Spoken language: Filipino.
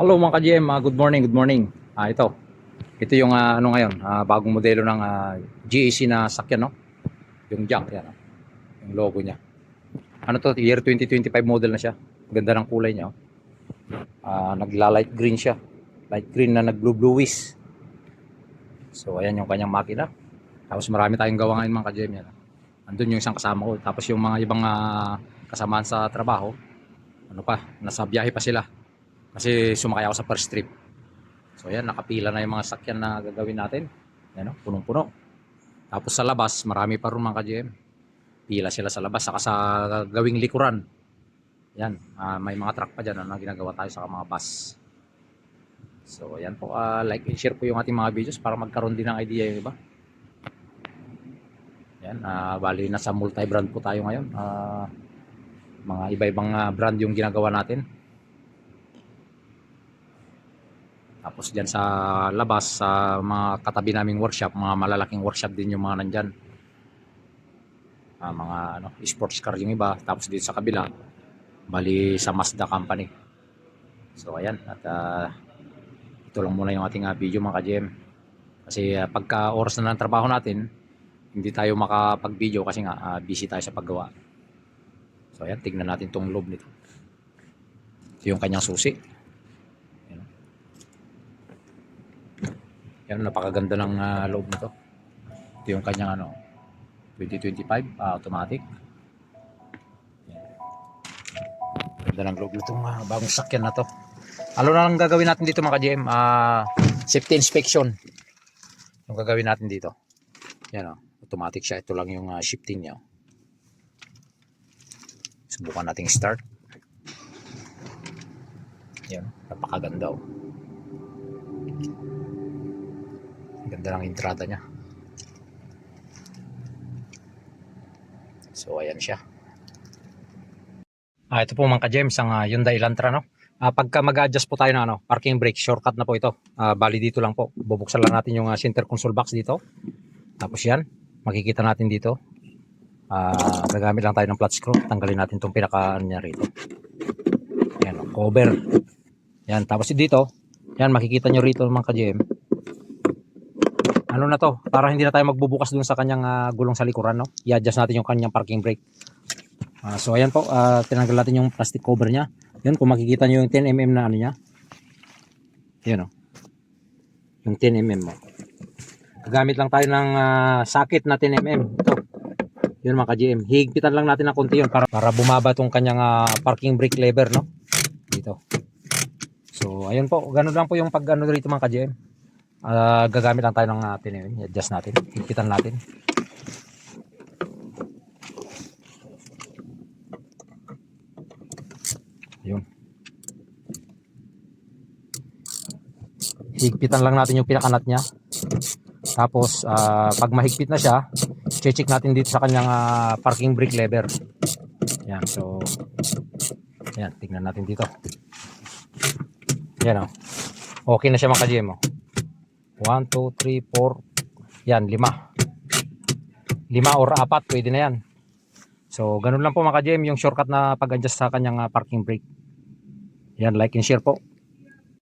Hello mga ka-GM, ah, good morning, good morning. Ah, ito. Ito yung ah, ano ngayon, ah, bagong modelo ng ah, GAC na sakyan, no? Yung junk, yan. oh. Yung logo niya. Ano to, year 2025 model na siya. Ganda ng kulay niya, oh. Ah, nagla-light green siya. Light green na nag-blue-bluish. So, ayan yung kanyang makina. Tapos marami tayong gawa ngayon mga ka-GM yan. Andun yung isang kasama ko. Tapos yung mga ibang ah, kasamaan sa trabaho, ano pa, nasa biyahe pa sila. Kasi sumakay ako sa first trip. So ayan, nakapila na yung mga sakyan na gagawin natin. Yan o, punong-puno. Tapos sa labas, marami pa rin mga ka-GM. Pila sila sa labas, saka sa gawing likuran. Yan, ah, may mga truck pa dyan na ginagawa tayo sa mga bus. So ayan po, ah, like and share po yung ating mga videos para magkaroon din ng idea yung iba. Yan, ah, bali nasa multi-brand po tayo ngayon. Ah, mga iba-ibang brand yung ginagawa natin. Tapos dyan sa labas, sa mga katabi naming workshop, mga malalaking workshop din yung mga nandyan. Ah, mga ano, sports car yung iba. Tapos dito sa kabila, bali sa Mazda company. So ayan, at ah, ito lang muna yung ating ah, video mga ka-GM. Kasi ah, pagka oras na ng trabaho natin, hindi tayo makapag-video kasi nga ah, busy tayo sa paggawa. So ayan, tignan natin tong loob nito. Ito yung kanyang susi. Yan, napakaganda ng ah, loob nito. Ito yung kanyang ano, 2025 ah, automatic. Yan. Ganda ng loob nitong ah, bagong sakyan na to. Ano na lang gagawin natin dito mga ka-GM? Ah, safety inspection. Yung gagawin natin dito. Yan oh, automatic siya. Ito lang yung ah, shifting niya. oh. Subukan nating start. Yan, napakaganda oh. Ganda ng entrada niya. So ayan siya. Ah, ito po mga ka-gems ang ah, Hyundai Elantra no. Ah, pagka mag-adjust po tayo ng ano, parking brake, shortcut na po ito. Ah, bali dito lang po. Bubuksan lang natin yung ah, center console box dito. Tapos yan, makikita natin dito. Ah, gagamit lang tayo ng flat screw. Tanggalin natin itong pinaka ano niya rito. Yan, oh, cover. Yan, tapos dito, yan makikita nyo rito mga ka-GM. Ano na to? Para hindi na tayo magbubukas dun sa kanyang ah, gulong sa likuran, no? I-adjust natin yung kanyang parking brake. Ah, so ayan po, ah, tinanggal natin yung plastic cover niya. Yan, kung makikita nyo yung 10mm na ano niya. Yan oh. Yung 10mm mo. Gagamit lang tayo ng ah, socket na 10mm. Ito. Yun mga ka-GM. Higpitan lang natin ng konti yun para, para bumaba tong kanyang ah, parking brake lever, no? Dito. So, ayun po. Ganun lang po yung pag ano rito mga ka-GM. Ah, gagamit lang tayo ng uh, 10mm. I-adjust natin. Higpitan natin. Yun. Higpitan lang natin yung pinakanat niya. Tapos, ah, pag mahigpit na siya, check natin dito sa kanyang ah, parking brake lever. Yan, so, yan, tingnan natin dito. Yan o. Okay na siya mga ka-GM o. 1, 2, 3, 4, yan, 5. 5 or 4, pwede na yan. So, ganun lang po mga ka-GM yung shortcut na pag-adjust sa kanyang ah, parking brake. Yan, like and share po.